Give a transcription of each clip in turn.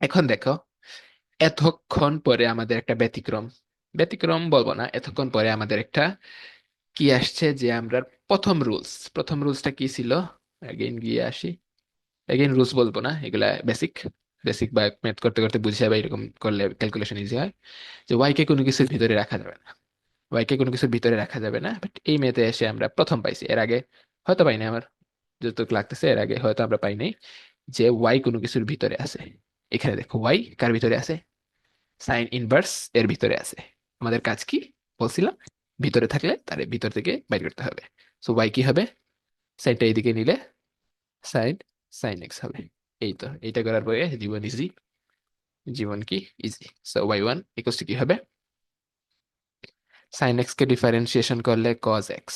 এখন দেখো, এতক্ষণ পরে আমাদের একটা ব্যতিক্রম। ব্যতিক্রম বলব না, এতক্ষণ পরে আমাদের একটা কি আসছে যে আমরা প্রথম রুলস প্রথম রুলসটা কি ছিল? এগেইন গিয়ে আসি। এগেইন রুলস বলব না, এগুলা বেসিক বেসিক বা ম্যাথ করতে করতে বুঝে যাবে, এরকম করলে ক্যালকুলেশন ইজি হয়। যে ওয়াই কে কোনো কিছুর ভিতরে রাখা যাবে না। ওয়াই কে কোনো কিছুর ভিতরে রাখা যাবে না বাট এই মেতে এসে আমরা প্রথম পাইছি। এর আগে হয়তো পাইনি আমার, যতটুকু লাগতেছে, এর আগে হয়তো আমরা পাইনি যে ওয়াই কোনো কিছুর ভিতরে আছে। এখানে দেখো ওয়াই কার ভিতরে আছে সাইন ইনভার্স এর ভিতরে আছে আমাদের কাজ কি বলছিলাম ভিতরে থাকলে তার ভিতর থেকে বাইর করতে হবে সো ওয়াই কি হবে সাইনটা এইদিকে নিলে সাইন সাইন এক্স হবে এই তো এইটা করার পরে জীবন ইজি জীবন কি easy so y one equal কি হবে সাইন এক্স কে ডিফারেন্সিয়েশন করলে কজ এক্স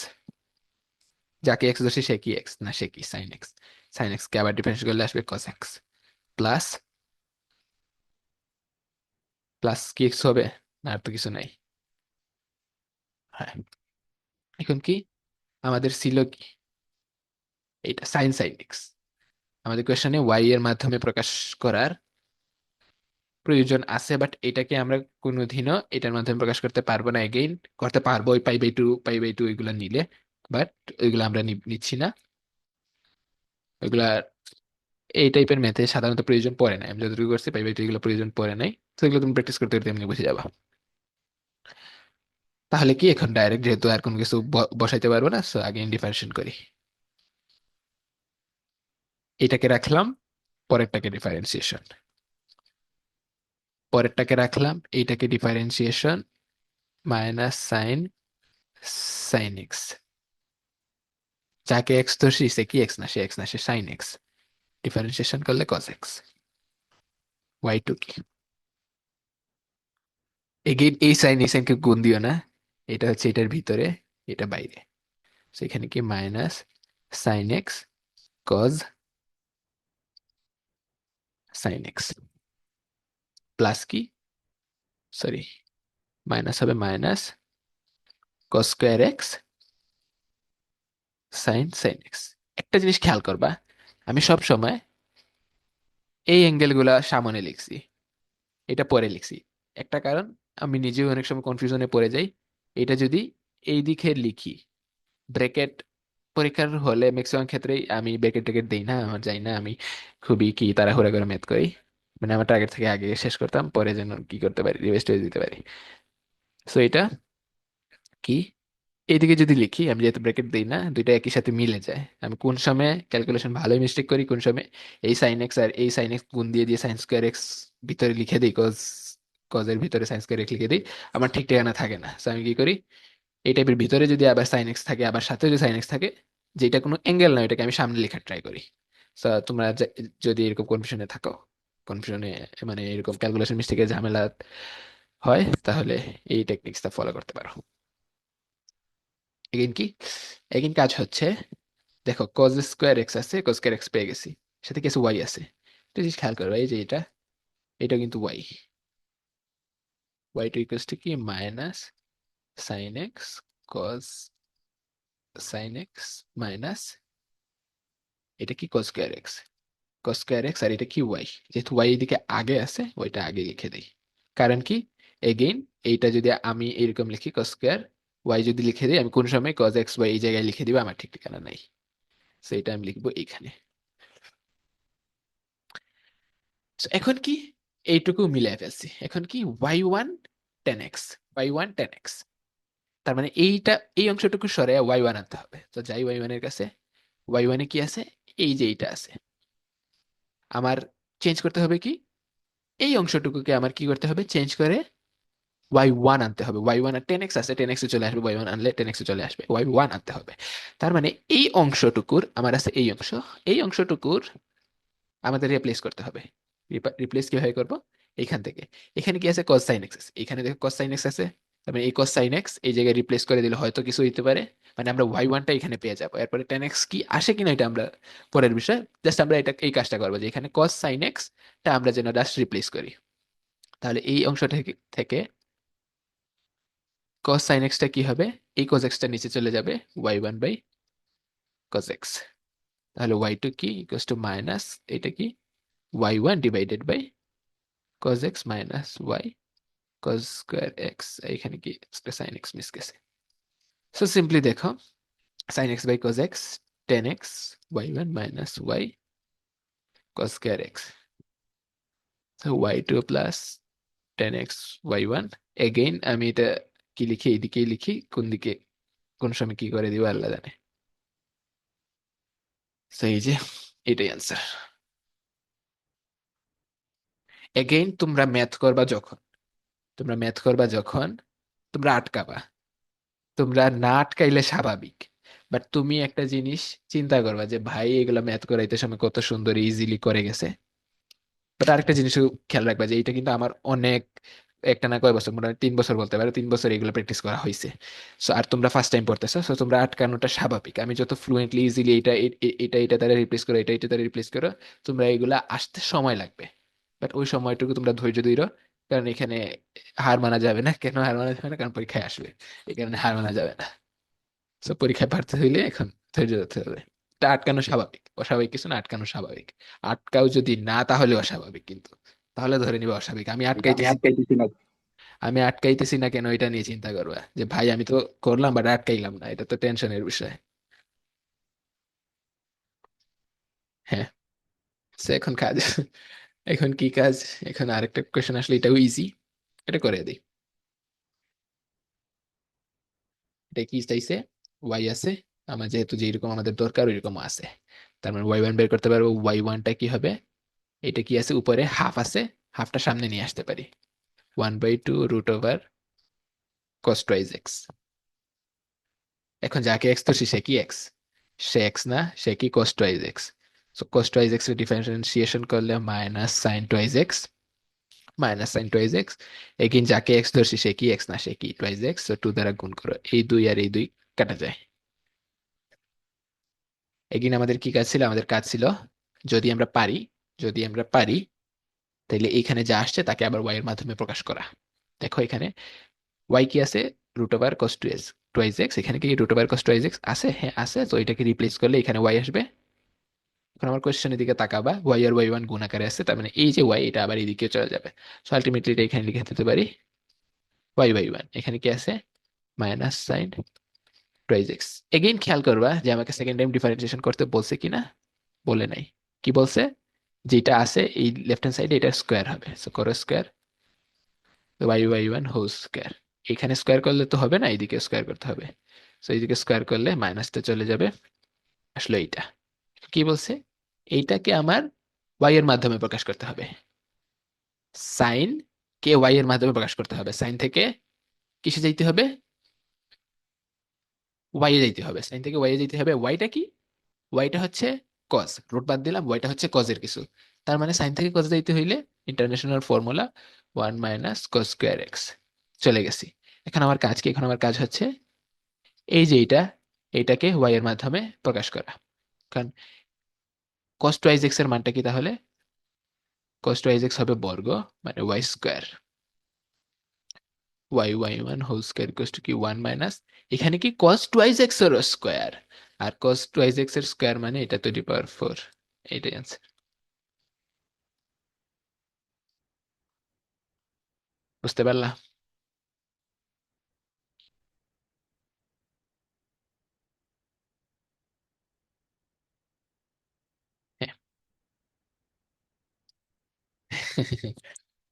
যাকে এক্স ধরছি সে কি এক্স না সে কি সাইন এক্স সাইন এক্স কে আবার ডিফারেন্স করলে আসবে কজ এক্স প্লাস প্লাস কি এক্স হবে না আর তো কিছু নাই। হ্যাঁ এখন কি? আমাদের ছিল কি? এইটা সাইন সাইন এক্স আমাদের কোয়েশনে ওয়াই এর মাধ্যমে প্রকাশ করার প্রয়োজন আছে বাট এটাকে আমরা কোনোদিনও এটার মাধ্যমে প্রকাশ করতে পারব না এগেইন করতে পারব ওই pi by two pi by two এগুলো নিলে বাট ওইগুলো আমরা নিচ্ছি না। ওইগুলা এই টাইপের ম্যাথে সাধারণত প্রয়োজন পড়ে না। আমি যতটুকু করছি বাই এগুলো প্রয়োজন পড়ে নাই। তো এগুলো তুমি প্র্যাকটিস করতে করতে এমনি বুঝে যাবা। তাহলে কি এখন ডাইরেক্ট যেহেতু আর কোনো কিছু বসাইতে পারব না সো আগে ডিফারেন্সিয়েশন করি। এটাকে রাখলাম, পরেরটাকে ডিফারেন্সিয়েশন পরেরটাকে রাখলাম, এইটাকে differentiation minus sine sine x যাকে এক্স ধরছি সে কি এক্স না? সে এক্স না, সে সাইন এক্স ডিফারেন্সিয়েশন করলে এক্স ওয়াই টু কি এগেইন এই সাইন এই সাইনকে গুণ দিও না এটা হচ্ছে এটার ভিতরে এটা বাইরে সেখানে কি minus sine x cos sine x plus কি সরি মাইনাস হবে minus cos square x sine sine x একটা জিনিস খেয়াল করবা আমি সব সময় এই অ্যাঙ্গেলগুলা সামনে লিখছি। এটা পরে লিখছি। একটা কারণ, আমি নিজেও অনেক সময় কনফিউশনে পড়ে যাই। এটা যদি এই দিকে লিখি ব্র্যাকেট পরীক্ষার হলে ম্যাক্সিমাম ক্ষেত্রেই আমি ব্র্যাকেট ট্যাকেট দিই না, আমার যাই না, আমি খুবই কি তাড়াহুড়া করে ম্যাথ করি। মানে আমার টার্গেট থেকে আগে শেষ করতাম, পরে যেন কি করতে পারি রিভাইজ দিতে পারি। সো এটা কি? এইদিকে যদি লিখি, আমি যেহেতু ব্র্যাকেট দিই না, দুইটা একই সাথে মিলে যায়। আমি কোন সময় ক্যালকুলেশন ভালোই মিস্টেক করি, কোন সময় এই সাইন এক্স আর এই সাইন এক্স গুণ দিয়ে দিয়ে সাইন স্কোয়ার এক্স ভিতরে লিখে দিই কজ কজের ভিতরে সাইন স্কোয়ার এক্স লিখে দিই, আমার ঠিক ঠিকানা থাকে না। সো আমি কি করি? এই টাইপের ভিতরে যদি আবার সাইন এক্স থাকে, আবার সাথে যদি সাইন এক্স থাকে, যেটা কোনো অ্যাঙ্গেল নয় এটাকে আমি সামনে লেখার ট্রাই করি। সো তোমরা যদি এরকম কনফিউশনে থাকো কনফিউশনে মানে এরকম ক্যালকুলেশন মিস্টেকের ঝামেলা হয়, তাহলে এই টেকনিক্সটা ফলো করতে পারো। এগেইন কি? এগেইন কাজ হচ্ছে, দেখো কজ স্কোয়ার এক্স আছে কজ স্কোয়ার এক্স পেয়ে গেছি। সাথে কিছু ওয়াই আছে। একটা জিনিস খেয়াল করবে এই যে এটা এটা কিন্তু y y two equals to কি? Minus sine x cos sine x minus এটা কি? Cos square x cos square x আর এটা কি? ওয়াই যেহেতু ওয়াই এদিকে আগে আছে ওইটা আগে লিখে দিই। কারণ কি? এগেইন, এইটা যদি আমি এরকম লিখি কজ স্কোয়ার ওয়াই যদি লিখে দিই, আমি কোন সময় কজ এক্স ওয়াই এই জায়গায় লিখে দিব, আমার ঠিক ঠিকানা নাই। সো এটা আমি লিখব এইখানে। এখন কি? এইটুকু মিলাই ফেলছি। এখন কি? Y one tan x y one tan x তার মানে এইটা, এই অংশটুকু সরে ওয়াই ওয়ান আনতে হবে। তো যাই ওয়াই ওয়ানের কাছে ওয়াই ওয়ানে কি আছে? এই যে এইটা আছে। আমার চেঞ্জ করতে হবে কি? এই অংশটুকুকে আমার কি করতে হবে? চেঞ্জ করে ওয়াই ওয়ান আনতে হবে। ওয়াই ওয়ান আর টেন এক্স আছে টেন এক্সে চলে আসবে ওয়াই ওয়ান আনলে টেন এক্সে চলে আসবে। ওয়াই ওয়ান আনতে হবে। তার মানে এই অংশটুকুর, আমার আছে এই অংশ, এই অংশটুকুর আমাদের রিপ্লেস করতে হবে। রিপ্লেস কীভাবে করব? এইখান থেকে। এখানে কি আছে? কস সাইন এক্স আছে। এখানে দেখো কস সাইন এক্স আছে। তার মানে এই কস সাইন এক্স এই জায়গায় রিপ্লেস করে দিলে হয়তো কিছু হইতে পারে। মানে আমরা ওয়াই ওয়ানটা এখানে পেয়ে যাব। এরপরে টেন এক্স কি আসে কিনা এটা আমরা পরের বিষয় জাস্ট আমরা এটা, এই কাজটা করব যে এখানে কস সাইন এক্স টা আমরা যেন জাস্ট রিপ্লেস করি। তাহলে এই অংশ থেকে থেকে cos sin x টা কি হবে এই cos x টা নিচে চলে যাবে y1 one by cos x তাহলে y2 কি ইকুয়ালস টু মাইনাস এটা কি y1 one divided by cos x minus y cos square x এখানে কি sin x মিস গেছে সো সিম্পলি দেখো sin x by cos x tan x y1 minus y cos square x so y2 plus tan x y1 again আমি এটা কি লিখি এইদিকেই লিখি কোন দিকে কোন সময় কি করে দিব আল্লাহ জানে সো এই যে এটাই অ্যান্সার এগেইন তোমরা ম্যাথ করবা যখন তোমরা ম্যাথ করবা যখন তোমরা আটকাবা তোমরা না আটকাইলে স্বাভাবিক বাট তুমি একটা জিনিস চিন্তা করবা যে ভাই এগুলা ম্যাথ করাইতে সময় কত সুন্দর ইজিলি করে গেছে বাট আরেকটা জিনিসও খেয়াল রাখবা যে এটা কিন্তু আমার অনেক একটা না কয় বছর, মোটামুটি তিন বছর বলতে পারো, তিন বছর এগুলো প্র্যাকটিস করা হয়েছে সো আর তোমরা ফার্স্ট টাইম পড়তেছো সো তোমরা আটকানোটা স্বাভাবিক। আমি যত ফ্লুয়েন্টলি ইজিলি এটা এটা এটা দ্বারা রিপ্লেস করো, এটা এটা দ্বারা রিপ্লেস করো, তোমরা এগুলা আসতে সময় লাগবে। বাট ওই সময়টুকু তোমরা ধৈর্য ধরো কারণ এখানে হার মানা যাবে না। কেন হার মানা যাবে না? কারণ পরীক্ষায় আসবে। এই কারণে হার মানা যাবে না। সো পরীক্ষায় পারতে হইলে এখন ধৈর্য ধরতে হবে। এটা আটকানো স্বাভাবিক। অস্বাভাবিক কিছু না, আটকানো স্বাভাবিক। আটকাও যদি না, তাহলে অস্বাভাবিক কিন্তু। তাহলে ধরে নিবে অস্বাভাবিক। আমি আটকাইতেছি। আটকাইতেছি না। আমি আটকাইতেছি না কেন এটা নিয়ে চিন্তা করবা? যে ভাই আমি তো করলাম বাট আটকাইলাম না। এটা তো টেনশনের বিষয়। হ্যাঁ। এখন কাজ এখন কি কাজ? এখন আরেকটা কোয়েশ্চেন আসলে এটাও ইজি এটা করে দিই। এটা কি চাইছে? ওয়াই আছে। আমার যেহেতু যেরকম আমাদের দরকার ওইরকম আছে। তার মানে ওয়াই ওয়ান বের করতে পারব। ওয়াই ওয়ানটা কি হবে? এটা কি আছে উপরে? হাফ আছে। হাফটা সামনে নিয়ে আসতে পারি। One by two root over cos twice x এখন যাকে এক্স ধরছি, সে কি এক্স সে এক্স না, সে কি cos twice x so cos twice x differentiation করলে minus sine twice x minus sine twice x again যাকে এক্স ধরছি, সে কি এক্স না, সে কি টুয়াইজ এক্স সো টু দ্বারা গুণ করো। এই দুই আর এই দুই কাটা যায়। এগেইন আমাদের কি কাজ ছিল? আমাদের কাজ ছিল, যদি আমরা পারি যদি আমরা পারি তাহলে এখানে যা আসছে তাকে আবার ওয়াই এর মাধ্যমে প্রকাশ করা। দেখো এখানে ওয়াই কি আছে? Root over cos two x twice x এখানে কি root over cos twice x আছে? হ্যাঁ আছে। তো এটাকে রিপ্লেস করলে এখানে ওয়াই আসবে। এখন আমার কোয়েশ্চেনের দিকে তাকাবা। ওয়াই আর ওয়াই ওয়ান গুণ আকারে আছে, তার মানে এই যে ওয়াই এটা আবার এইদিকে চলে যাবে। সো আলটিমেটলি এটা এখানে লিখে দিতে পারি ওয়াই ওয়াই ওয়ান এখানে কি আছে? Minus sine twice x again খেয়াল করবা যে আমাকে সেকেন্ড টাইম ডিফারেন্সিয়েশন করতে বলছে কিনা? বলে নাই। কি বলছে? যেটা আছে এই লেফট হ্যান্ড সাইডে এটা স্কোয়ার হবে। সো করো square y y one whole square এখানে স্কোয়ার করলে তো হবে না, এইদিকে স্কোয়ার করতে হবে। সো এইদিকে স্কোয়ার করলে মাইনাসটা চলে যাবে আসলে এইটা। কি বলছে? এইটাকে আমার ওয়াই এর মাধ্যমে প্রকাশ করতে হবে। সাইন কে ওয়াই এর মাধ্যমে প্রকাশ করতে হবে। সাইন থেকে কিসে যাইতে হবে? ওয়াই এ যাইতে হবে। সাইন থেকে ওয়াই এ যাইতে হবে। ওয়াইটা কি? ওয়াইটা হচ্ছে কজ রুট বাদ দিলাম ওয়াইটা হচ্ছে কজের কিছু। তার মানে সাইন থেকে কজ যাইতে হইলে international formula one minus cos square x চলে গেছি। এখন আমার কাজ কি? এখন আমার কাজ হচ্ছে এই যে এইটা, এইটাকে ওয়াই এর মাধ্যমে প্রকাশ করা। কারণ কস টুয়াইজ এক্সের মানটা কি তাহলে? কস টুয়াইজ এক্স হবে বর্গ মানে y square y y one whole square equal to কি? ওয়ান মাইনাস এখানে কি কস টুয়াইজ এক্সের স্কোয়ার আর কস টুয়াইজ এক্সের স্কোয়ার মানে এটা তো ডি পাওয়ার ফোর এইটাই আনসার বুঝতে পারলা? হ্যাঁ।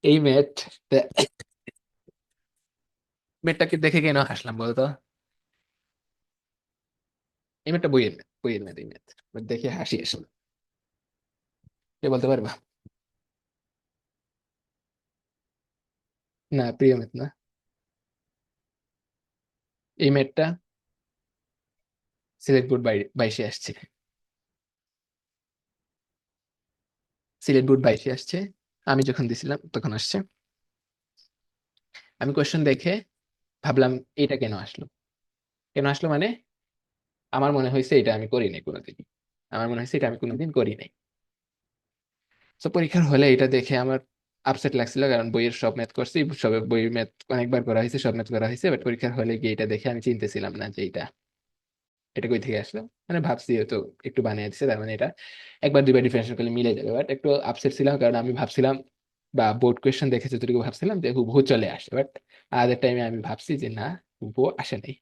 এই ম্যাথ ম্যাথটাকে দেখে কেন হাসলাম বলতো? এই ম্যাথটা বইয়ের বইয়ের ম্যাথ এই ম্যাথ দেখে হাসি আসলো। কে বলতে পারবা? না, প্রিয় ম্যাথ না। এই ম্যাথটা সিলেট বোর্ড বাইশে আসছে। সিলেট বোর্ড বাইশে আসছে। আমি যখন দিছিলাম, তখন আসছে। আমি কোয়েশ্চেন দেখে ভাবলাম এটা কেন আসলো? কেন আসলো মানে আমার মনে হয়েছে এটা আমি করি নাই কোনোদিন আমার মনে হয়েছে এটা আমি কোনোদিন করি নাই। তো পরীক্ষার হলে এটা দেখে আমার আপসেট লাগছিল কারণ বইয়ের সব ম্যাথ করছি, সব বইয়ের ম্যাথ অনেকবার করা হয়েছে, সব ম্যাথ করা হয়েছে বাট পরীক্ষার হলে গিয়ে এটা দেখে আমি চিনতেছিলাম না যে এটা এটা কই থেকে আসলো? মানে ভাবছি হয়তো একটু বানিয়ে দিচ্ছে তার মানে এটা একবার দুইবার ডিফারেন্সিয়েশন করলে মিলে যাবে বাট একটু আপসেট ছিলাম কারণ আমি ভাবছিলাম বা বোর্ড কোয়েশ্চেন দেখে যতটুকু ভাবছিলাম যে হুবহু চলে আসে বাট আদার টাইমে আমি ভাবছি যে না, হুবহু আসে নাই।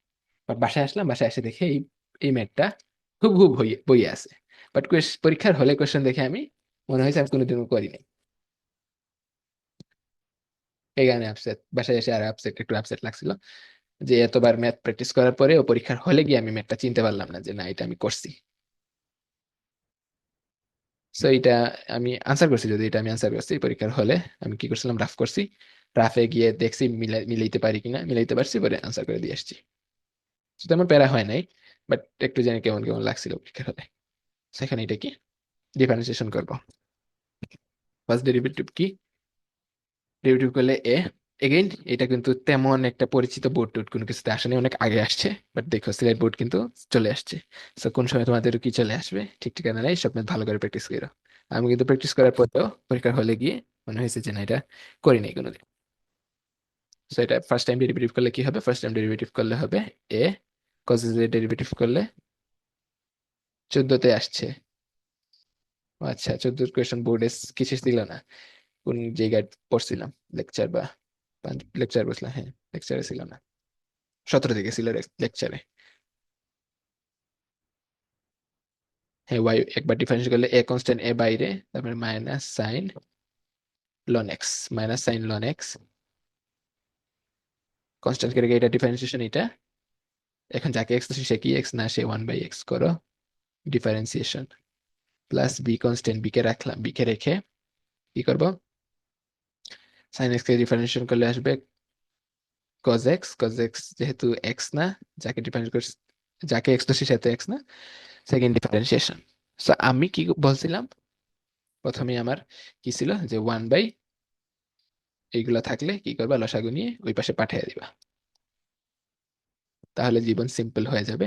বাট বাসায় আসলাম, বাসায় এসে দেখে এই এই ম্যাথটা হুবহু বই, বইয়ে আছে। বাট পরীক্ষার হলে কোয়েশ্চেন দেখে আমি মনে হয়েছে আমি কোনোদিনও করিনি। এই কারণে আপসেট বাসায় এসে আর আপসেট একটু আপসেট লাগছিল যে এতবার ম্যাথ প্র্যাকটিস করার পরে ও পরীক্ষার হলে গিয়ে আমি ম্যাথটা চিনতে পারলাম না যে না, এটা আমি করছি। সো এটা আমি আনসার করছি, যদি এটা আমি আনসার করছি, পরীক্ষার হলে আমি কি করছিলাম রাফ করছি। রাফে গিয়ে দেখছি মিলাইতে পারি কিনা, মিলাইতে পারছি পরে আনসার করে দিয়ে আসছি। তেমন প্যারা হয় নাই। বাট একটু জানি কেমন কেমন লাগছিল হলে সেখানে এটা কি? ডিফারেন্সিয়েশন করব। ফার্স্ট ডেরিভেটিভ কি? ডেরিভেটিভ করলে এ এগেইন এটা কিন্তু তেমন একটা পরিচিত বোর্ড টোড কোনো কিছুতে আসেনি, অনেক আগে আসছে বাট দেখো সিলেট বোর্ড কিন্তু চলে আসছে। সো কোন সময় তোমাদের কি চলে আসবে, ঠিক ঠিকানা নেই সব ভালো করে প্র্যাকটিস করো। আমি কিন্তু প্র্যাকটিস করার পরেও পরীক্ষার হলে গিয়ে মনে হয়েছে যে না, এটা করি নাই কোনোদিন। সো এটা ফার্স্ট টাইম ডেরিভেটিভ করলে কি হবে? ফার্স্ট টাইম ডেরিভেটিভ করলে হবে এ কজেস এর ডেরিভেটিভ করলে চোদ্দতে আসছে। আচ্ছা চোদ্দোর কোয়েশন বোর্ডে কিছু ছিল না। কোন জায়গায় পড়ছিলাম? লেকচার বা লেকচার বসলাম হ্যাঁ লেকচারে ছিল না। সতেরো থেকে ছিল লেকচারে হ্যাঁ ওয়াই একবার ডিফারেন্স করলে এ কনস্ট্যান্ট এ বাইরে, তারপরে minus sine ln x minus sine ln x constant করে এটা ডিফারেন্সিয়েশন এটা এখন যাকে এক্স সে কি এক্স না সে ওয়ান বাই এক্স করো। Differentiation plus b constant b কে রাখলাম বি কে রেখে কি করব? সাইন এক্স কে ডিফারেন্সিয়েশন করলে আসবে cos x cos x যেহেতু এক্স না, যাকে ডিফারেন্স করছি, যাকে x দোষী সাথে এক্স না সেকেন্ড ডিফারেন্সিয়েশন সো আমি কি বলছিলাম? প্রথমে আমার কি ছিল? যে ওয়ান বাই এইগুলা থাকলে কি করবা? লসাগু নিয়ে ওই পাশে পাঠিয়ে দিবা। তাহলে জীবন সিম্পল হয়ে যাবে।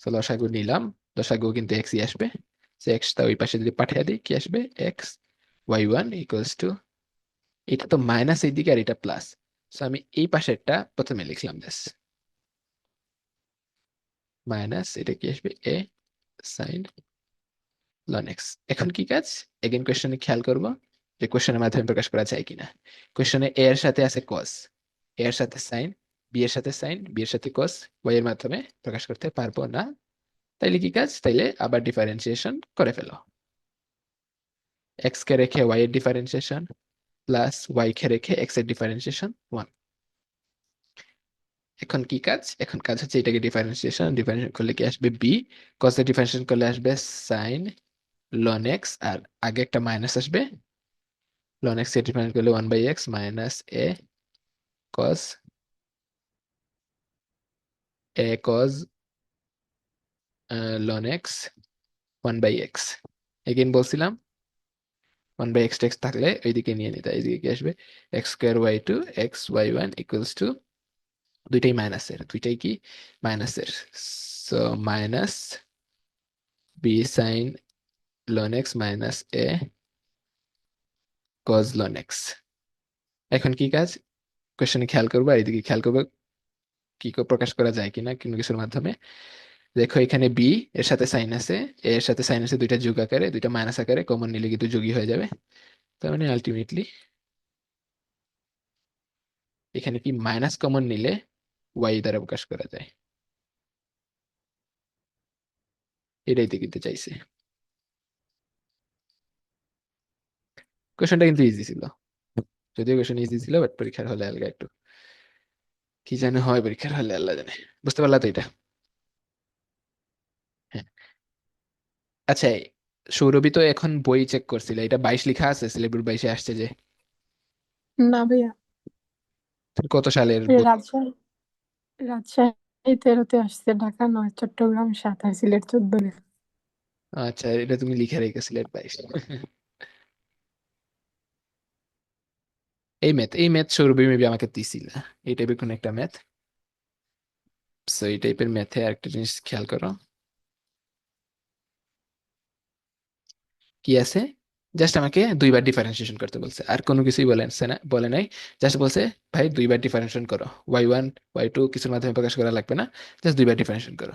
সো লসাগু নিলাম। লসাগু কিন্তু এক্সই আসবে। সে এক্সটা ওই পাশে যদি পাঠিয়ে দিই, কি আসবে? X y one equals to এটা তো মাইনাস এই দিকে আর এটা প্লাস সো আমি এই পাশেরটা প্রথমে লিখলাম জাস্ট মাইনাস এটা কি আসবে? এ সাইন লন এক্স এখন কি কাজ? এগেন কোয়েশ্চনে খেয়াল করব যে কোয়েশ্চনের মাধ্যমে প্রকাশ করা যায় কিনা। কোয়েশ্চনে এ এর সাথে আছে কস এর সাথে সাইন বি এর সাথে সাইন বি এর সাথে কস ওয়াই এর মাধ্যমে প্রকাশ করতে পারব না। তাইলে কি কাজ, তাইলে আবার ডিফারেন্সিয়েশন করে ফেলো। এক্স কে রেখে ওয়াই এর ডিফারেন্সিয়েশন প্লাস ওয়াই কে রেখে এক্সের ডিফারেন্সিয়েশন ওয়ান এখন কি কাজ? এখন কাজ হচ্ছে এটাকে ডিফারেন্সিয়েশন ডিফারেন্সিয়েশন করলে কি আসবে বি কস এর ডিফারেন্সিয়েশন করলে আসবে সাইন লন এক্স আর আগে একটা মাইনাস আসবে। লন এক্সের ডিফারেন্স করলে one by x minus a cos a cos ln x one by x again বলছিলাম ওয়ান বাই এক্স টেক্স থাকলে ওইদিকে নিয়ে নিতে, এইদিকে কি আসবে? X square y two x y one equals to দুইটাই মাইনাসের দুইটাই কি? মাইনাসের so minus b sine ln x minus a cos ln x এখন কি কাজ? কোয়েশ্চনে খেয়াল করব এদিকে খেয়াল করব কি প্রকাশ করা যায় কিনা কোনো কিছুর মাধ্যমে। দেখো, এখানে বি এর সাথে সাইন আছে। এর সাথে সাইন আছে দুইটা যোগ আকারে, দুইটা মাইনাস আকারে কমন নিলে কিন্তু যোগই হয়ে যাবে। তার মানে আলটিমেটলি এখানে কি মাইনাস কমন নিলে ওয়াই দ্বারা প্রকাশ করা যায়। এটাই দেখিতে চাইছে। কোয়েশনটা কিন্তু ইজি ছিল। যদিও কোয়েশন ইজি ছিল বাট পরীক্ষার হলে আলগা একটু। কি জানে হয় পরীক্ষার হলে আল্লাহ জানে। বুঝতে পারলা তো এটা? হ্যাঁ। আচ্ছা সৌরভী তো এখন বই চেক করছিল। এটা বাইশ লিখা আছে সিলেবুর বাইশে আসছে যে। না ভাইয়া। কত সালের? রাজশাহী রাজশাহী তেরোতে আসছে ঢাকা নয় চট্টগ্রাম সাত আর সিলেট চোদ্দ আচ্ছা এটা তুমি লিখে রেখে সিলেট বাইশ। এই ম্যাথ এই ম্যাথ সৌরভী মেবি আমাকে দিছিল। এই টাইপের কোন একটা ম্যাথ সো এই টাইপের ম্যাথে আরেকটা জিনিস খেয়াল করো। কি আছে? জাস্ট আমাকে দুইবার ডিফারেন্সিয়েশন করতে বলছে। আর কোনো কিছুই বলেন না, বলে নাই। জাস্ট বলছে, ভাই, দুইবার ডিফারেন্সিয়েশন করো। ওয়াই ওয়ান ওয়াই টু কিছুর মাধ্যমে প্রকাশ করা লাগবে না। জাস্ট দুইবার ডিফারেন্সিয়েশন করো।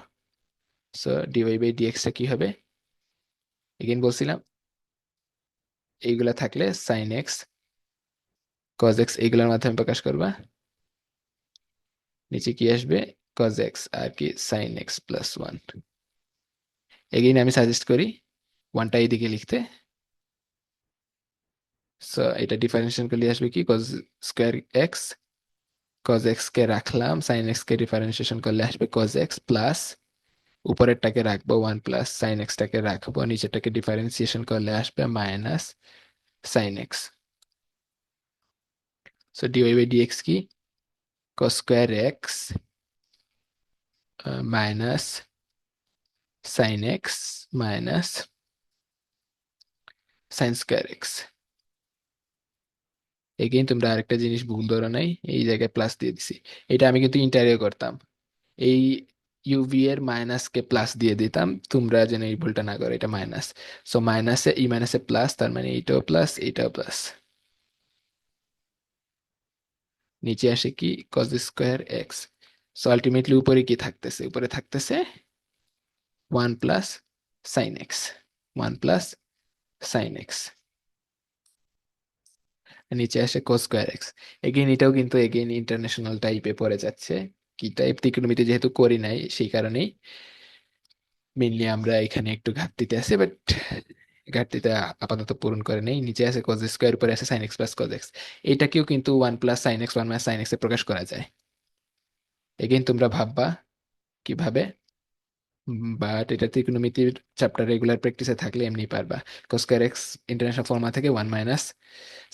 সো ডিওয়াই বাই ডিএক্স টা কি হবে? এগেইন বলছিলাম। এইগুলা থাকলে সাইন এক্স কজ এক্স এইগুলোর মাধ্যমে প্রকাশ করবা। নিচে কি আসবে? কজ এক্স আর কি sine x plus one again আমি সাজেস্ট করি ওয়ানটা এইদিকে লিখতে। সো এটা ডিফারেন্সিয়েশন করলে আসবে কি? Cos square x cos x কে রাখলাম সাইন এক্স কে ডিফারেন্সিয়েশন করলে আসবে কজ এক্স প্লাস উপরেরটাকে রাখব ওয়ান প্লাস সাইন এক্সটাকে রাখব, নিচেরটাকে ডিফারেন্সিয়েশন করলে আসবে minus sine x so dy by dx কি cos square x uh, minus sin x minus sin square x. Again তোমরা আরেকটা জিনিস ভুল ধরো নাই এই জায়গায় প্লাস দিয়ে দিছি। এটা আমি কিন্তু ইন্টারিও করতাম। এই ইউভি এর মাইনাস কে প্লাস দিয়ে দিতাম তোমরা যেন এই ভুলটা না করো এটা মাইনাস সো মাইনাসে ই মাইনাসে প্লাস তার মানে এইটাও প্লাস এইটাও প্লাস নিচে আসে কি? Cos square x so ultimately উপরে কি থাকতেছে? উপরে থাকতেছে one plus sine x one plus sine x নিচে আসে কজ স্কোয়ার এক্স এগেইন এটাও কিন্তু এগেইন ইন্টারন্যাশনাল টাইপে পড়ে যাচ্ছে। কি টাইপ ত্রিকোণমিতি যেহেতু করি নাই, সেই কারণেই মেনলি আমরা এখানে একটু ঘাটতিতে আছে বাট ঘাটতিটা আপাতত পূরণ করে নেই। নিচে আছে কজ স্কোয়ার উপরে আছে sine x plus cos x এটাকেও কিন্তু one plus sine x one minus sine x প্রকাশ করা যায়। এগেইন তোমরা ভাববা কীভাবে? বাট এটা ত্রিকোণমিতির চ্যাপ্টার রেগুলার প্র্যাকটিসে থাকলে এমনি পারবা। Cos square x international formula থেকে one minus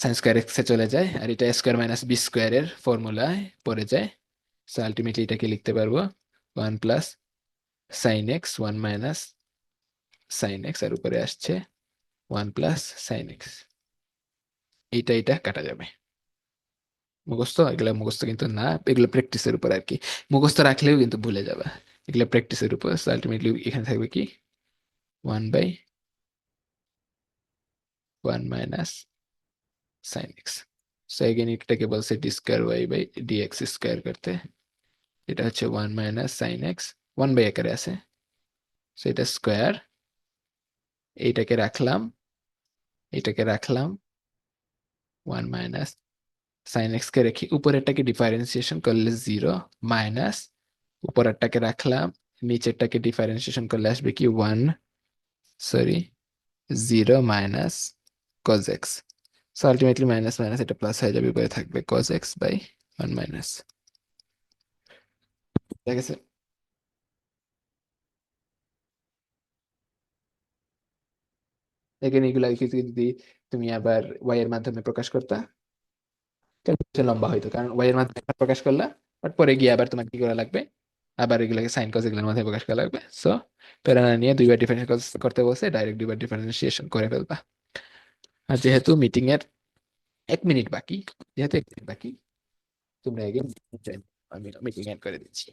sine square x চলে যায়, আর এটা স্কোয়ার মাইনাস বি স্কোয়ারের ফর্মুলায় পড়ে যায়। সো আলটিমেটলি এটাকে লিখতে পারব one plus sine x one minus sine x আর উপরে আসছে ওয়ান প্লাস সাইন এক্স এইটা এটা কাটা যাবে। মুখস্থ? এগুলো মুখস্থ কিন্তু না, এগুলো প্র্যাকটিসের উপর আর কি। মুখস্থ রাখলেও কিন্তু ভুলে যাবে। এগুলো প্র্যাকটিসের উপর। আলটিমেটলি এখানে থাকবে কি? One by one minus sine x so again এটাকে বলছে d square y by d x square করতে। এটা হচ্ছে one minus sine x one by আকারে আছে। সো এটা স্কোয়ার এইটাকে রাখলাম। এটাকে রাখলাম। ওয়ান মাইনাস সাইন এক্স কে রেখে উপরেরটাকে ডিফারেন্সিয়েশন করলে জিরো মাইনাস উপরেরটাকে রাখলাম, নিচেরটাকে ডিফারেন্সিয়েশন করলে আসবে কি one sorry zero minus cos x so ultimately minus minus এটা প্লাস হয়ে যাবে, উপরে থাকবে cos x by one minus ঠিক আছে এখানে এগুলা যদি তুমি আবার ওয়াই এর মাধ্যমে প্রকাশ করতা লম্বা হইতো। কারণ ওয়াই এর মাধ্যমে প্রকাশ করলা বাট পরে গিয়ে আবার তোমাকে কি করা লাগবে? আবার এগুলোকে সাইন কজ এগুলোর মাধ্যমে প্রকাশ করা লাগবে। সো প্যারানা নিয়ে দুইবার ডিফারেন্সিয়েশন করতে বলছে ডাইরেক্ট দুইবার ডিফারেন্সিয়েশন করে ফেলবা। আর যেহেতু মিটিং এর এক মিনিট বাকি, যেহেতু এক মিনিট বাকি, তোমরা এগেন আমি মিটিং এন্ড করে দিচ্ছি।